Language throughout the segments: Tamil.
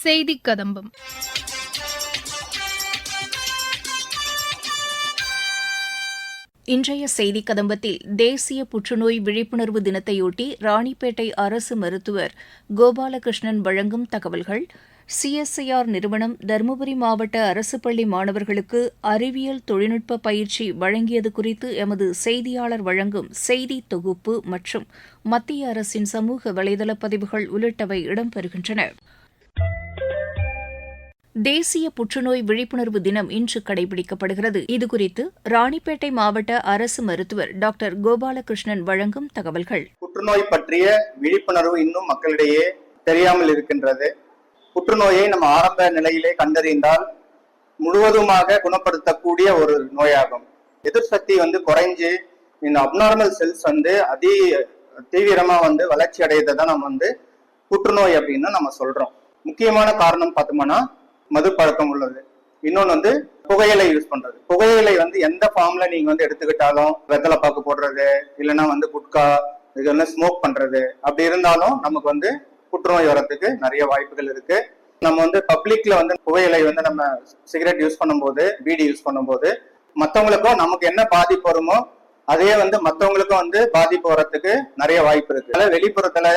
செய்தி கதம்பம் இன்றைய செய்தி கதம்பத்தில் தேசிய புற்றுநோய் விழிப்புணர்வு தினத்தையொட்டி ராணிப்பேட்டை அரசு மருத்துவர் கோபாலகிருஷ்ணன் வழங்கும் தகவல்கள். சிஎஸ்ஐஆர் நிறுவனம் தருமபுரி மாவட்ட அரசு பள்ளி மாணவர்களுக்கு அறிவியல் தொழில்நுட்ப பயிற்சி வழங்கியது குறித்து எமது செய்தியாளர் வழங்கும் செய்தி தொகுப்பு மற்றும் மத்திய அரசின் சமூக வலைதள பதிவுகள் உள்ளிட்டவை இடம்பெறுகின்றன. தேசிய புற்றுநோய் விழிப்புணர்வு தினம் இன்று கடைபிடிக்கப்படுகிறது. இதுகுறித்து ராணிப்பேட்டை மாவட்ட அரசு மருத்துவர் டாக்டர் கோபாலகிருஷ்ணன் வழங்கும் தகவல்கள். புற்றுநோய் பற்றிய விழிப்புணர்வு இன்னும் மக்களிடையே தெரியாமல் இருக்கின்றது. புற்றுநோயை நம்ம ஆரம்ப நிலையிலே கண்டறிந்தால் முழுவதுமாக குணப்படுத்தக்கூடிய ஒரு நோயாகும். எதிர்சக்தி வந்து குறைஞ்சு இந்த அப்நார்மல் செல்ஸ் வந்து அதி தீவிரமா வந்து வளர்ச்சி அடையதை தான் நம்ம வந்து புற்றுநோய் அப்படின்னு நம்ம சொல்றோம். முக்கியமான காரணம் பார்த்தோம்னா மது பழக்கம் உள்ளது. இன்னொன்று வந்து புகையிலை யூஸ் பண்றது. புகையிலை வந்து எந்த ஃபார்ம்ல நீங்க வந்து எடுத்துக்கிட்டாலும் வெத்தலை பாக்கு போடுறது இல்லைன்னா வந்து குட்கா இதெல்லாம் ஸ்மோக் பண்றது. அப்படி இருந்தாலும் நமக்கு வந்து புற்றுநோய் வரத்துக்கு நிறைய வாய்ப்புகள் இருக்கு. நம்ம வந்து பப்ளிக்ல வந்து புகையிலை வந்து நம்ம சிகரெட் யூஸ் பண்ணும்போது பீடி யூஸ் பண்ணும்போது மற்றவங்களுக்கும் நமக்கு என்ன பாதிப்பு வருமோ அதே வந்து மற்றவங்களுக்கும் வந்து பாதிப்பு வரத்துக்கு நிறைய வாய்ப்பு இருக்கு. அதனால வெளிப்புறத்துல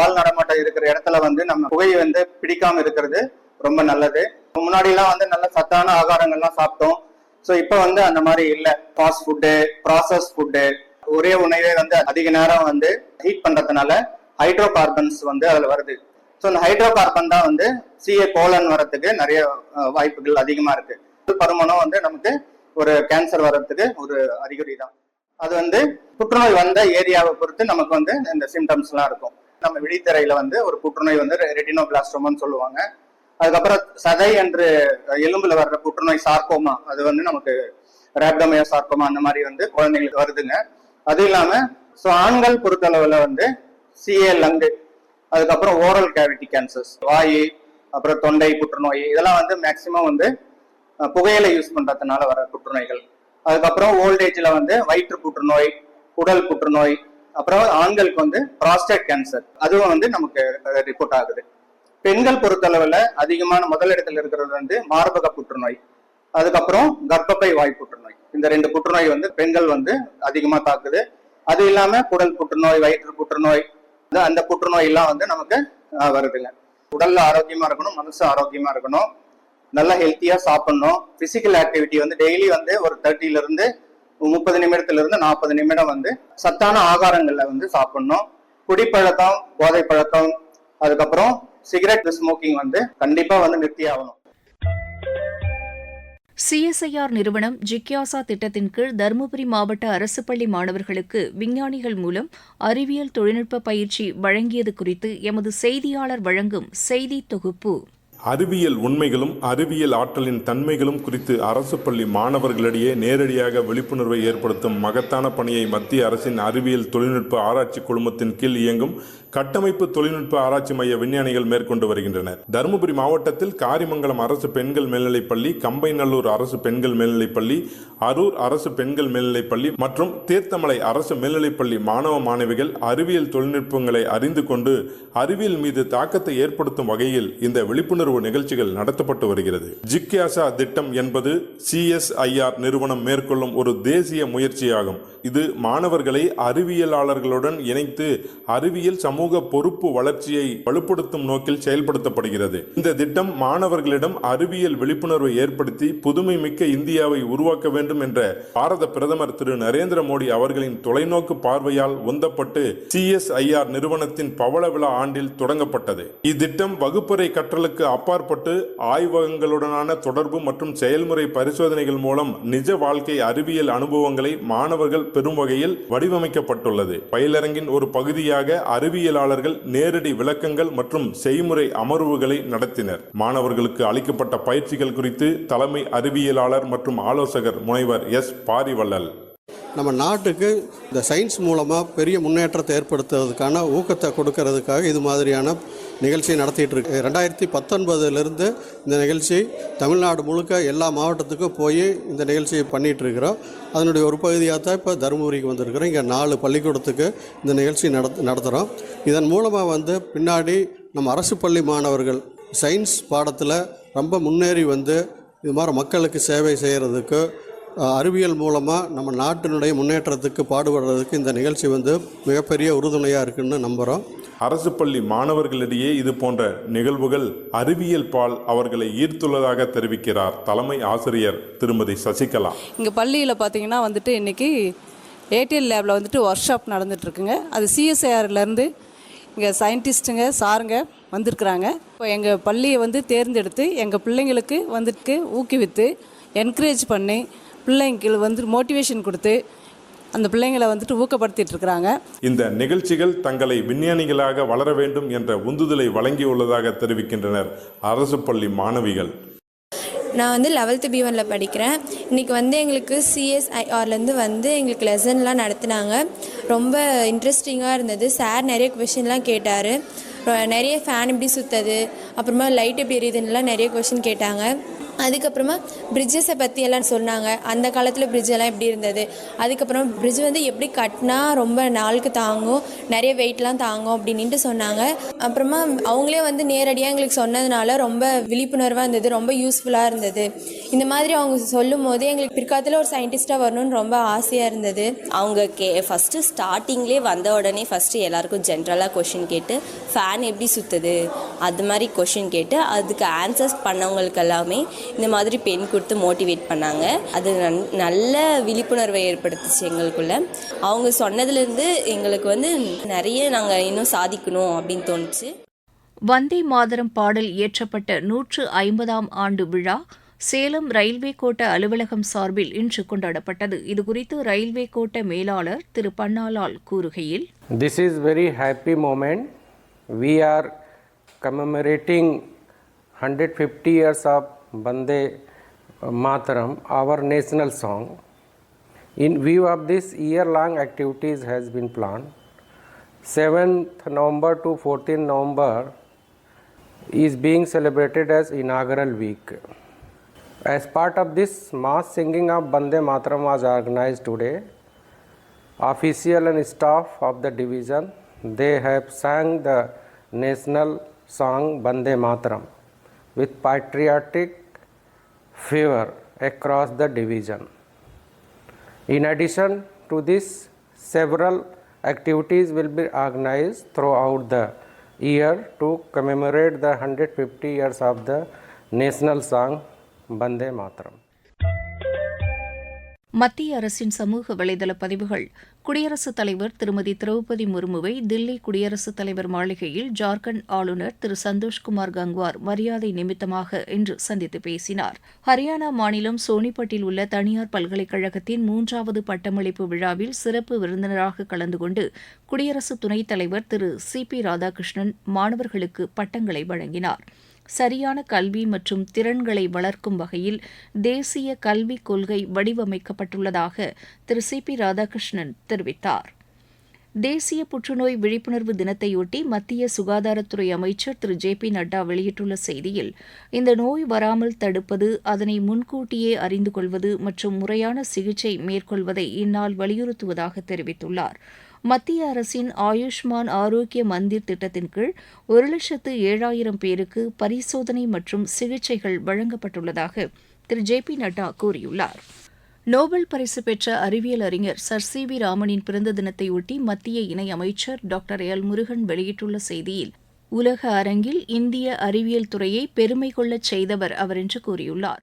ஆள் நடமாட்டம் இருக்கிற இடத்துல வந்து நம்ம புகையை வந்து பிடிக்காம இருக்கிறது ரொம்ப நல்லது. முன்னாடி எல்லாம் வந்து நல்ல சத்தான ஆகாரங்கள்லாம் சாப்பிட்டோம். ஸோ இப்போ வந்து அந்த மாதிரி இல்லை. ஃபாஸ்ட் ஃபுட்டு ப்ராசஸ் ஃபுட்டு ஒரே உணவே வந்து அதிக நேரம் வந்து ஹீட் பண்றதுனால ஹைட்ரோ கார்பன்ஸ் வந்து அதுல வருது. ஸோ இந்த ஹைட்ரோ கார்பன் தான் வந்து சிஏ கோலன் வரத்துக்கு நிறைய வாய்ப்புகள் அதிகமா இருக்கு. பருமனம் வந்து நமக்கு ஒரு கேன்சர் வர்றதுக்கு ஒரு அறிகுறி தான். அது வந்து புற்றுநோய் வந்த ஏரியாவை பொறுத்து நமக்கு வந்து இந்த சிம்டம்ஸ்லாம் இருக்கும். நம்ம விழித்திரையில வந்து ஒரு புற்றுநோய் வந்து ரெட்டினோபிளாஸ்டோமான்னு சொல்லுவாங்க. அதுக்கப்புறம் சதை என்று எலும்புல வர்ற புற்றுநோய் சார்க்கோமா அது வந்து நமக்கு ரேப்டமையா சார்க்கோமா அந்த மாதிரி வந்து குழந்தைங்களுக்கு வருதுங்க. அது இல்லாம ஸோ ஆண்கள் பொறுத்தளவுல வந்து சிஏ லங்கு அதுக்கப்புறம் ஓரல் கேவிட்டி கேன்சர்ஸ் வாயு அப்புறம் தொண்டை புற்றுநோய் இதெல்லாம் வந்து மேக்சிமம் வந்து புகையிலை யூஸ் பண்றதுனால வர புற்றுநோய்கள். அதுக்கப்புறம் ஓல்டேஜ்ல வந்து வயிற்று புற்றுநோய் உடல் புற்றுநோய் அப்புறம் ஆண்களுக்கு வந்து ப்ராஸ்டேட் கேன்சர் அதுவும் வந்து நமக்கு ரிப்போர்ட் ஆகுது. பெண்கள் பொறுத்தளவுல அதிகமான முதலிடத்தில் இருக்கிறது வந்து மார்பக புற்றுநோய். அதுக்கப்புறம் கர்ப்பப்பை வாய் புற்றுநோய். இந்த ரெண்டு புற்றுநோய் வந்து பெண்கள் வந்து அதிகமா தாக்குது. அது இல்லாம குடல் புற்றுநோய் வயிற்று புற்றுநோய் இந்த- அந்த புற்றுநோய் எல்லாம் வந்து நமக்கு வருதுங்க. உடல்ல ஆரோக்கியமா இருக்கணும் மனசு ஆரோக்கியமா இருக்கணும். நல்லா ஹெல்த்தியா சாப்பிடணும். பிசிக்கல் ஆக்டிவிட்டி வந்து டெய்லி வந்து ஒரு தேர்ட்டில இருந்து முப்பது நிமிடத்துல இருந்து நாற்பது நிமிடம் வந்து சத்தான ஆகாரங்கள்ல வந்து சாப்பிடணும். குடிப்பழக்கம் போதை பழக்கம் அதுக்கப்புறம் சிகரெட் ஸ்மோக்கிங் வந்து கண்டிப்பா வந்து நிறுத்தி ஆகணும். சிஎஸ்ஐஆர் நிறுவனம் ஜிக்யாசா திட்டத்தின் கீழ் தருமபுரி மாவட்ட அரசு பள்ளி மாணவர்களுக்கு விஞ்ஞானிகள் மூலம் அறிவியல் தொழில்நுட்ப பயிற்சி வழங்கியது குறித்து எமது செய்தியாளர் வழங்கும் செய்தி தொகுப்பு. அறிவியல் உண்மைகளும் அறிவியல் ஆற்றலின் தன்மைகளும் குறித்து அரசு பள்ளி மாணவர்களிடையே நேரடியாக விழிப்புணர்வை ஏற்படுத்தும் மகத்தான பணியை மத்திய அரசின் அறிவியல் தொழில்நுட்ப ஆராய்ச்சி குழுமத்தின் கீழ் இயங்கும் கட்டமைப்பு தொழில்நுட்ப ஆராய்ச்சி மைய விஞ்ஞானிகள் மேற்கொண்டு வருகின்றனர். தருமபுரி மாவட்டத்தில் காரிமங்கலம் அரசு பெண்கள் மேல்நிலைப் பள்ளி கம்பைநல்லூர் அரசு பெண்கள் மேல்நிலைப் பள்ளி அரூர் அரசு பெண்கள் மேல்நிலைப் பள்ளி மற்றும் தீர்த்தமலை அரசு மேல்நிலைப் பள்ளி மாணவ மாணவிகள் அறிவியல் தொழில்நுட்பங்களை அறிந்து கொண்டு அறிவியல் மீது தாக்கத்தை ஏற்படுத்தும் வகையில் இந்த விழிப்புணர்வு விழிப்புணர்வு நிகழ்ச்சிகள் நடத்தப்பட்டு வருகிறது. ஜிக்யாசா திட்டம் என்பது சிஎஸ்ஐஆர் நிறுவனம் மேற்கொள்ளும் ஒரு தேசிய முயற்சியாகும். இது மாணவர்களை அறிவியலாளர்களுடன் இணைத்து அறிவியல் சமூக பொறுப்பு வளர்ச்சியை வலுப்படுத்தும் நோக்கில் செயல்படுத்தப்படுகிறது. இந்த திட்டம் மாணவர்களிடம் அறிவியல் விழிப்புணர்வை ஏற்படுத்தி புதுமை மிக்க இந்தியாவை உருவாக்க வேண்டும் என்ற பாரத பிரதமர் திரு நரேந்திர மோடி அவர்களின் தொலைநோக்கு பார்வையால் உந்தப்பட்டு சிஎஸ்ஐஆர் நிறுவனத்தின் பவள விழா ஆண்டில் தொடங்கப்பட்டது. இத்திட்டம் வகுப்பறை கற்றலுக்கு அப்பாற்பட்டு ஆய்வகங்களுடனான தொடர்பு மற்றும் செயல்முறை பரிசோதனைகள் மூலம் நிஜ வாழ்க்கை அறிவியல் அனுபவங்களை மாணவர்கள் பெறும் வகையில் வடிவமைக்கப்பட்டுள்ளது. பயிலரங்கின் ஒரு பகுதியாக அறிவியலாளர்கள் நேரடி விளக்கங்கள் மற்றும் செய்முறை அமர்வுகளை நடத்தினர். மாணவர்களுக்கு அளிக்கப்பட்ட பயிற்சிகள் குறித்து தலைமை அறிவியலாளர் மற்றும் ஆலோசகர் முனைவர் எஸ். பாரிவள்ளல் நம்ம நாட்டுக்கு இந்த சயின்ஸ் மூலமாக பெரிய முன்னேற்றத்தை ஏற்படுத்துறதுக்கான ஊக்கத்தை கொடுக்கறதுக்காக இது மாதிரியான நிகழ்ச்சியை நடத்திட்டு இருக்கு. ரெண்டாயிரத்தி பத்தொன்பதுலேருந்து இந்த நிகழ்ச்சி தமிழ்நாடு முழுக்க எல்லா மாவட்டத்துக்கும் போய் இந்த நிகழ்ச்சியை பண்ணிகிட்டு இருக்கிறோம். அதனுடைய ஒரு பகுதியாக தான் இப்போ தருமபுரிக்கு வந்திருக்கிறோம். இங்கே நாலு பள்ளிக்கூடத்துக்கு இந்த நிகழ்ச்சி நடத் நடத்துகிறோம் இதன் மூலமாக வந்து பின்னாடி நம்ம அரசு பள்ளி மாணவர்கள் சயின்ஸ் பாடத்தில் ரொம்ப முன்னேறி வந்து இது மாதிரி மக்களுக்கு சேவை செய்கிறதுக்கு அறிவியல் மூலமாக நம்ம நாட்டினுடைய முன்னேற்றத்துக்கு பாடுபடுறதுக்கு இந்த நிகழ்ச்சி வந்து மிகப்பெரிய உறுதுணையாக இருக்குன்னு நம்புகிறோம் அரசு பள்ளி மாணவர்களிடையே இது போன்ற நிகழ்வுகள் அறிவியல் பால் அவர்களை ஈர்த்துள்ளதாக தெரிவிக்கிறார் தலைமை ஆசிரியர் திருமதி சசிகலா. இங்கே பள்ளியில் பார்த்தீங்கன்னா வந்துட்டு இன்றைக்கி ஏடிஎல் லேபில் வந்துட்டு ஒர்க் ஷாப் நடந்துகிட்ருக்குங்க அது சிஎஸ்ஐஆர்லேருந்து இங்கே சயின்டிஸ்ட்டுங்க சாருங்க வந்திருக்கிறாங்க. இப்போ எங்கள் பள்ளியை வந்து தேர்ந்தெடுத்து எங்கள் பிள்ளைங்களுக்கு வந்துட்டு ஊக்குவித்து என்கரேஜ் பண்ணி பிள்ளைங்களுக்கு வந்து மோட்டிவேஷன் கொடுத்து அந்த பிள்ளைங்களை வந்துட்டு ஊக்கப்படுத்திட்டு இருக்கிறாங்க இந்த நிகழ்ச்சிகள் தங்களை விஞ்ஞானிகளாக வளர வேண்டும் என்ற உந்துதலை வழங்கியுள்ளதாக தெரிவிக்கின்றனர் அரசு பள்ளி மாணவிகள். நான் வந்து லெவல்த்து பி ஒனில் படிக்கிறேன். இன்றைக்கி வந்து எங்களுக்கு சிஎஸ்ஐஆர்லேருந்து வந்து எங்களுக்கு லெசன்லாம் நடத்துனாங்க. ரொம்ப இன்ட்ரெஸ்டிங்காக இருந்தது. சார் நிறைய கொஷின்லாம் கேட்டார். நிறைய ஃபேன் எப்படி சுற்றுது அப்புறமா லைட் எப்படி எரியுதுன்னுலாம் நிறைய கொஷின் கேட்டாங்க. அதுக்கப்புறமா பிரிட்ஜஸை பற்றி எல்லாம் சொன்னாங்க. அந்த காலத்தில் பிரிட்ஜெல்லாம் எப்படி இருந்தது? அதுக்கப்புறம் பிரிட்ஜ் வந்து எப்படி கட்டினா ரொம்ப நாளுக்கு தாங்கும்? நிறைய வெயிட்லாம் தாங்கும் அப்படின்ட்டு சொன்னாங்க. அப்புறமா அவங்களே வந்து நேரடியாக எங்களுக்கு சொன்னதுனால ரொம்ப விழிப்புணர்வாக இருந்தது. ரொம்ப யூஸ்ஃபுல்லாக இருந்தது. இந்த மாதிரி அவங்க சொல்லும் போது எங்களுக்கு பிற்காலத்தில் ஒரு சயின்டிஸ்ட்டாக வரணும்னு ரொம்ப ஆசையாக இருந்தது. அவங்க கே ஃபஸ்ட்டு ஸ்டார்டிங்லேயே வந்த உடனே ஃபஸ்ட்டு எல்லாருக்கும் ஜென்ரலாக கொஷின் கேட்டு ஃபேன் எப்படி சுற்றுது அது மாதிரி கொஷின் கேட்டு அதுக்கு ஆன்சர்ஸ் பண்ணவங்களுக்கு எல்லாமே இந்த மாதிரி பென் கொடுத்து மோட்டிவேட் பண்ணாங்க. அது நன்- நல்ல விழிப்புணர்வை ஏற்படுத்துச்சு எங்களுக்குள்ள. அவங்க சொன்னதுலேருந்து எங்களுக்கு வந்து நிறைய நாங்கள் இன்னும் சாதிக்கணும் அப்படின்னு தோணுச்சு. வந்தே மாதரம் பாடல் இயற்றப்பட்ட நூற்று ஐம்பதாம் ஆண்டு விழா சேலம் ரயில்வே கோட்ட அலுவலகம் சார்பில் இன்று கொண்டாடப்பட்டது. இதுகுறித்து ரயில்வே கோட்ட மேலாளர் திரு பன்னாலால் கூறுகையில் This is very happy moment. We are commemorating 150 years of Vande Mataram our national song in view of this year long activities has been plan seventh November to fourteen November is being celebrated as inaugural week as part of this mass singing of Vande Mataram was organise today official and staff of the division they have sang the national song Vande Mataram with patriotic fervor across the division. In addition to this, several activities will be organized throughout the year to commemorate the 150 years of the national song Bande Mataram. மத்திய அரசின் சமூக வலைதள பதிவுகள். குடியரசுத் தலைவர் திருமதி திரௌபதி முர்முவை தில்லி குடியரசுத் தலைவர் மாளிகையில் ஜார்க்கண்ட் ஆளுநர் திரு சந்தோஷ்குமார் கங்வார் மரியாதை நிமித்தமாக இன்று சந்தித்து பேசினார். ஹரியானா மாநிலம் சோனிபட்டில் உள்ள தனியார் பல்கலைக்கழகத்தின் மூன்றாவது பட்டமளிப்பு விழாவில் சிறப்பு விருந்தினராக கலந்து கொண்டு குடியரசு துணைத் தலைவர் திரு சி பி ராதாகிருஷ்ணன் மாணவர்களுக்கு பட்டங்களை வழங்கினார். சரியான கல்வி மற்றும் திறன்களை வளர்க்கும் வகையில் தேசிய கல்விக் கொள்கை வடிவமைக்கப்பட்டுள்ளதாக திரு சி பி ராதாகிருஷ்ணன் தெரிவித்தார். தேசிய புற்றுநோய் விழிப்புணர்வு தினத்தையொட்டி மத்திய சுகாதாரத்துறை அமைச்சர் திரு ஜே பி நட்டா வெளியிட்டுள்ள செய்தியில் இந்த நோய் வராமல் தடுப்பது அதனை முன்கூட்டியே அறிந்து கொள்வது மற்றும் முறையான சிகிச்சை மேற்கொள்வதை இந்நாள் வலியுறுத்துவதாக தெரிவித்துள்ளார். மத்திய அரசின் ஆயுஷ்மான் ஆரோக்கிய மந்திர் திட்டத்தின் கீழ் ஒரு லட்சத்து ஏழாயிரம் பேருக்கு பரிசோதனை மற்றும் சிகிச்சைகள் வழங்கப்பட்டுள்ளதாக திரு. ஜே. பி. நட்டா கூறியுள்ளார். நோபல் பரிசு பெற்ற அறிவியல் அறிஞர் சர். சி. வி. ராமனின் பிறந்த தினத்தையொட்டி மத்திய இணையமைச்சர் டாக்டர் எல். முருகன் வெளியிட்டுள்ள செய்தியில் உலக அரங்கில் இந்திய அறிவியல் துறையை பெருமை கொள்ளச் செய்தவர் அவர் என்று கூறியுள்ளார்.